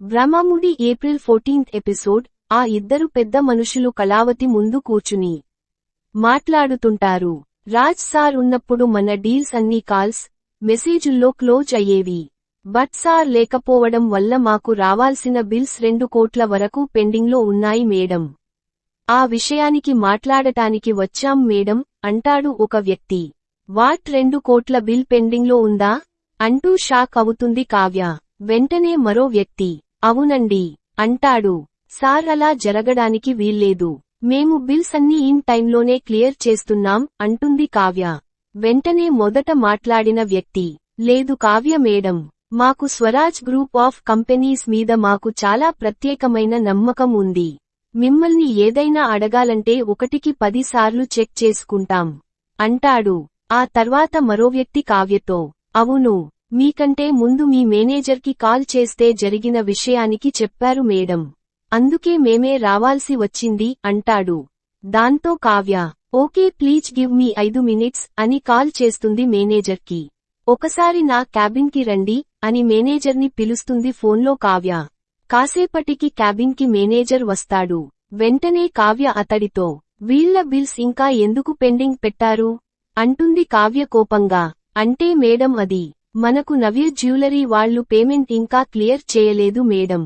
Brahmamudi April fourteenth episode ఆ ఇద్దరు పెద్ద మనుషులు కళావతి ముందు కూర్చుని మాట్లాడుతుంటారు. రాజ్ సార్ ఉన్నప్పుడు మన డీల్స్ అన్ని కాల్స్ మెసేజుల్లో క్లోజ్ అయ్యేవి. బట్ సార్ లేకపోవడం వల్ల మాకు రావాల్సిన బిల్స్ రెండు కోట్ల వరకు పెండింగ్లో ఉన్నాయి మేడం. ఆ విషయానికి మాట్లాడటానికి వచ్చాం మేడం అంటాడు ఒక వ్యక్తి. వాట్ రెండు కోట్ల బిల్ పెండింగ్లో ఉందా? అంటూ షాక్ అవుతుంది కావ్య. వెంటనే మరో వ్యక్తి. అవునండి అంటాడు. సార్ అలా జరగడానికి వీల్లేదు. మేము బిల్స్ అన్ని ఇన్ టైంలోనే క్లియర్ చేస్తున్నాం అంటుంది కావ్య. వెంటనే మొదట మాట్లాడిన వ్యక్తి. లేదు కావ్య మేడం మాకు స్వరాజ్ గ్రూప్ ఆఫ్ కంపెనీస్ మీద మాకు చాలా ప్రత్యేకమైన నమ్మకం ఉంది. మిమ్మల్ని ఏదైనా అడగాలంటే ఒకటికి పదిసార్లు చెక్ చేసుకుంటాం అంటాడు. ఆ తర్వాత మరో వ్యక్తి కావ్యతో అవును మీకంటే ముందు మీ మేనేజర్కి కాల్ చేస్తే జరిగిన విషయానికి చెప్పారు మేడం. అందుకే మేమే రావాల్సి వచ్చింది అంటాడు. దాంతో Kavya okay please give me ఐదు మినిట్స్ అని కాల్ చేస్తుంది మేనేజర్కి. ఒకసారి నా క్యాబిన్కి రండి అని మేనేజర్ని పిలుస్తుంది ఫోన్లో కావ్య. కాసేపటికి క్యాబిన్కి మేనేజర్ వస్తాడు. వెంటనే కావ్య అతడితో వీళ్ళ బిల్స్ ఇంకా ఎందుకు పెండింగ్ పెట్టారు? అంటుంది కావ్య కోపంగా. అంటే మేడం అది మనకు నవ్య జ్యువెలరీ వాళ్ళు పేమెంట్ ఇంకా క్లియర్ చేయలేదు మేడం.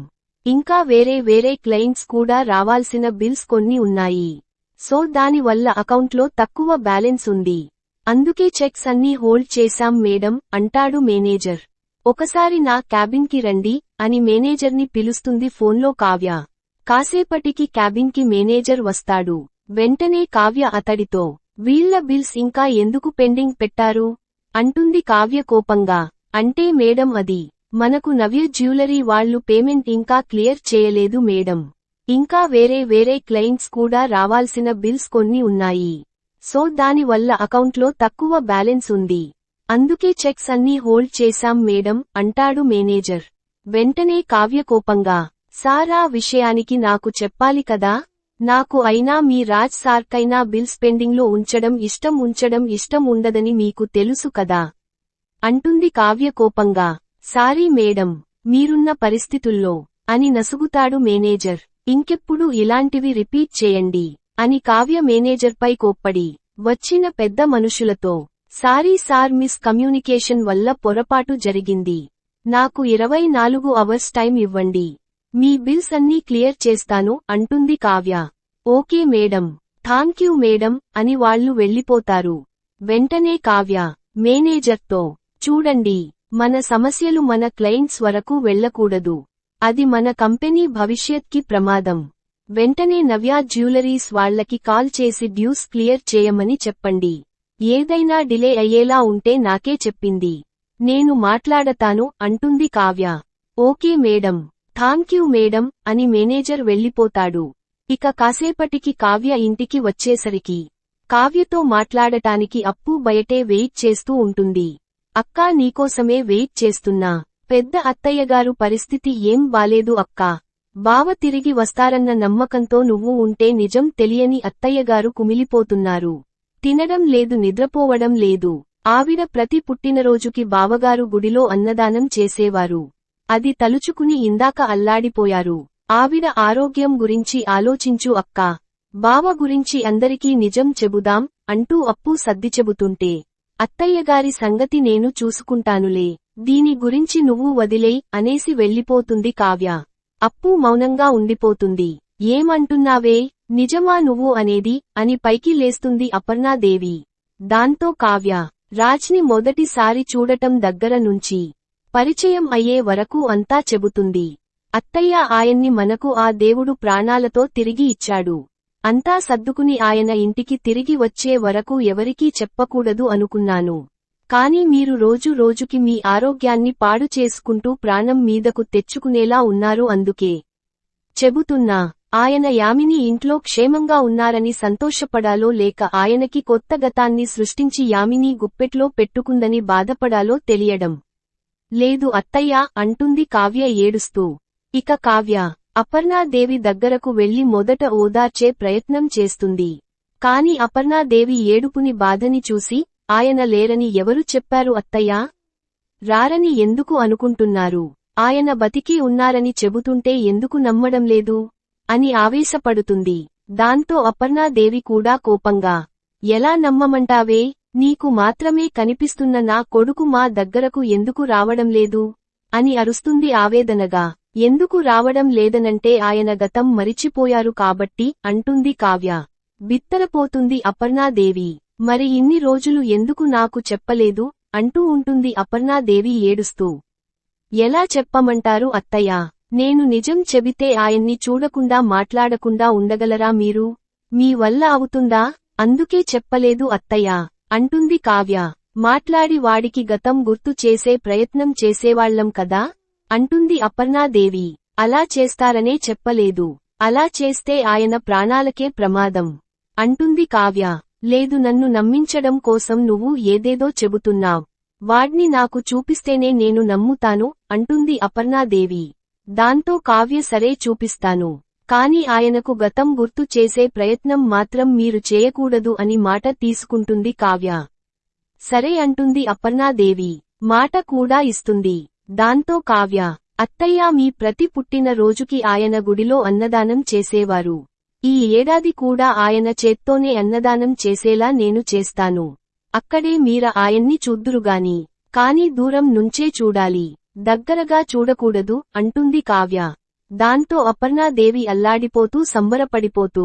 ఇంకా వేరే వేరే క్లయింట్స్ కూడా రావాల్సిన బిల్స్ కొన్ని ఉన్నాయి. సో దానివల్ల అకౌంట్లో తక్కువ బ్యాలెన్స్ ఉంది. అందుకే చెక్స్ అన్నీ హోల్డ్ చేశాం మేడం అంటాడు మేనేజర్. ఒకసారి నా క్యాబిన్కి రండి అని మేనేజర్ని పిలుస్తుంది ఫోన్లో కావ్య. కాసేపటికి క్యాబిన్కి మేనేజర్ వస్తాడు. వెంటనే కావ్య అతడితో వీళ్ళ బిల్స్ ఇంకా ఎందుకు పెండింగ్ పెట్టారు? అంటుంది కావ్య కోపంగా అంటే మేడం అది. మనకు నవ్య జ్యువెలరీ వాళ్ళు పేమెంట్ ఇంకా క్లియర్ చేయలేదు మేడం. ఇంకా వేరే వేరే క్లయింట్స్ కూడా రావాల్సిన బిల్స్ కొన్ని ఉన్నాయి. సో దానివల్ల అకౌంట్లో తక్కువ బ్యాలెన్స్ ఉంది. అందుకే చెక్స్ అన్నీ హోల్డ్ చేశాం మేడం అంటాడు మేనేజర్. వెంటనే కావ్య కోపంగా సారా విషయానికి నాకు చెప్పాలి కదా? నాకు అయినా మీ రాజ్ సార్కైనా బిల్స్ పెండింగ్లో ఉంచడం ఇష్టం ఉంచడం ఇష్టం ఉండదని మీకు తెలుసు కదా. అంటుంది కావ్య కోపంగా. సారీ మేడం మీరున్న పరిస్థితుల్లో అని నసుగుతాడు మేనేజర్. ఇంకెప్పుడు ఇలాంటివి రిపీట్ చేయండి అని కావ్య మేనేజర్పై కోప్పడి. వచ్చిన పెద్ద మనుషులతో సారీ సార్ మిస్ కమ్యూనికేషన్ వల్ల పొరపాటు జరిగింది. నాకు ఇరవై నాలుగు అవర్స్ టైం ఇవ్వండి. మీ బిల్స్ అన్నీ క్లియర్ చేస్తాను అంటుంది Kavya. Okay madam. Thank you madam అని వాళ్ళు వెళ్ళిపోతారు. వెంటనే కావ్య మేనేజర్తో చూడండి మన సమస్యలు మన క్లయింట్స్ వరకు వెళ్ళకూడదు అది మన కంపెనీ భవిష్యత్కి ప్రమాదం. వెంటనే నవ్యా జ్యువెలరీస్ వాళ్ళకి కాల్ చేసి డ్యూస్ క్లియర్ చేయమని చెప్పండి. ఏదైనా డిలే అయ్యేలా ఉంటే నాకే చెప్పింది. నేను మాట్లాడతాను అంటుంది Kavya. Okay madam. Thank you madam అని మేనేజర్ వెళ్ళిపోతాడు. ఇక కాసేపటికి కావ్య ఇంటికి వచ్చేసరికి కావ్యతో మాట్లాడటానికి అప్పు బయటే వెయిట్ చేస్తూ ఉంటుంది. అక్కా నీకోసమే వెయిట్ చేస్తున్నా. పెద్ద అత్తయ్యగారు పరిస్థితి ఏం బాలేదు అక్కా. బావ తిరిగి వస్తారన్న నమ్మకంతో నువ్వు ఉంటే నిజం తెలియని అత్తయ్యగారు కుమిలిపోతున్నారు. తినడం లేదు నిద్రపోవడం లేదు. ఆవిడ ప్రతి పుట్టినరోజుకి బావగారు గుడిలో అన్నదానం చేసేవారు. అది తలుచుకుని ఇందాక అల్లాడిపోయారు. ఆవిడ ఆరోగ్యం గురించి ఆలోచించు అక్కా. బావ గురించి అందరికీ నిజం చెబుదాం అంటూ అప్పు సర్ది చెబుతుంటే అత్తయ్యగారి సంగతి నేను చూసుకుంటానులే. దీని గురించి నువ్వు వదిలేయ్ అనేసి వెళ్ళిపోతుంది కావ్య. అప్పు మౌనంగా ఉండిపోతుంది. ఏమంటున్నావే? నిజమా నువ్వు అనేది అని పైకి లేస్తుంది అపర్ణాదేవి. దాంతో కావ్య రాజ్ని మొదటిసారి చూడటం దగ్గర నుంచి పరిచయం అయ్యే వరకు అంతా చెబుతుంది. అత్తయ్య ఆయన్ని మనకు ఆ దేవుడు ప్రాణాలతో తిరిగి ఇచ్చాడు. అంతా సర్దుకుని ఆయన ఇంటికి తిరిగి వచ్చే వరకు ఎవరికీ చెప్పకూడదు అనుకున్నాను. కాని మీరు రోజు రోజుకి మీ ఆరోగ్యాన్ని పాడు చేసుకుంటూ ప్రాణం మీదకు తెచ్చుకునేలా ఉన్నారు అందుకే. చెబుతున్నా ఆయన యామిని ఇంట్లో క్షేమంగా ఉన్నారని సంతోషపడాలో లేక ఆయనకి కొత్త గతాన్ని సృష్టించి యామిని గుప్పెట్లో పెట్టుకుందని బాధపడాలో తెలియడం. లేదు అత్తయ్య అంటుంది కావ్య ఏడుస్తూ. ఇక కావ్య అపర్ణాదేవి దగ్గరకు వెళ్ళి మొదట ఓదార్చే ప్రయత్నం చేస్తుంది. కాని అపర్ణాదేవి ఏడుపుని బాధని చూసి ఆయన లేరని ఎవరు చెప్పారు అత్తయ్యా? రారని ఎందుకు అనుకుంటున్నారు? ఆయన బతికి ఉన్నారని చెబుతుంటే ఎందుకు నమ్మడం లేదు? అని ఆవేశపడుతుంది. దాంతో అపర్ణాదేవి కూడా కోపంగా ఎలా నమ్మమంటావే? నీకు మాత్రమే కనిపిస్తున్న నా కొడుకు మా దగ్గరకు ఎందుకు రావడం లేదు? అని అరుస్తుంది ఆవేదనగా. ఎందుకు రావడం లేదనంటే ఆయన గతం మరిచిపోయారు కాబట్టి అంటుంది కావ్య. బిత్తరపోతుంది అపర్ణాదేవి. మరి ఇన్ని రోజులు ఎందుకు నాకు చెప్పలేదు? అంటూ ఉంటుంది అపర్ణాదేవి ఏడుస్తూ. ఎలా చెప్పమంటారు అత్తయ్యా? నేను నిజం చెబితే ఆయన్ని చూడకుండా మాట్లాడకుండా ఉండగలరా మీరు? మీ వల్ల అవుతుందా? అందుకే చెప్పలేదు అత్తయ్యా. అంటుంది కావ్య. మాట్లాడి వాడికి గతం గుర్తు చేసే ప్రయత్నం చేసేవాళ్ళం కదా? అంటుంది అపర్ణాదేవి. అలా చేస్తారనే చెప్పలేదు. అలా చేస్తే ఆయన ప్రాణాలకే ప్రమాదం. అంటుంది కావ్య. లేదు నన్ను నమ్మించడం కోసం నువ్వు ఏదేదో చెబుతున్నావ్. వాడ్ని నాకు చూపిస్తేనే నేను నమ్ముతాను అంటుంది అపర్ణాదేవి. దాంతో కావ్య సరే చూపిస్తాను. కాని ఆయనకు గతం గుర్తు చేసే ప్రయత్నం మాత్రం మీరు చేయకూడదు అని మాట తీసుకుంటుంది కావ్య. సరే అంటుంది అపర్ణాదేవి మాట కూడా ఇస్తుంది. దాంతో కావ్య అత్తయ్య మీ ప్రతి పుట్టిన రోజుకి ఆయన గుడిలో అన్నదానం చేసేవారు. ఈ ఏడాది కూడా ఆయన చేత్తోనే అన్నదానం చేసేలా నేను చేస్తాను. అక్కడే మీర ఆయన్ని చూద్దురుగాని కాని దూరం నుంచే చూడాలి. దగ్గరగా చూడకూడదు అంటుంది కావ్య. దాంతో అపర్ణాదేవి అల్లాడిపోతూ సంబరపడిపోతూ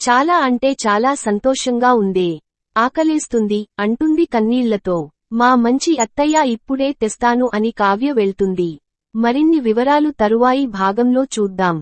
చాలా అంటే చాలా సంతోషంగా ఉందే ఆకలేస్తుంది అంటుంది కన్నీళ్ళతో. మా మంచి అత్తయ్య ఇప్పుడే తెస్తాను అని కావ్య వెళ్తుంది. మరిన్ని వివరాలు తరువాయి భాగంలో చూద్దాం.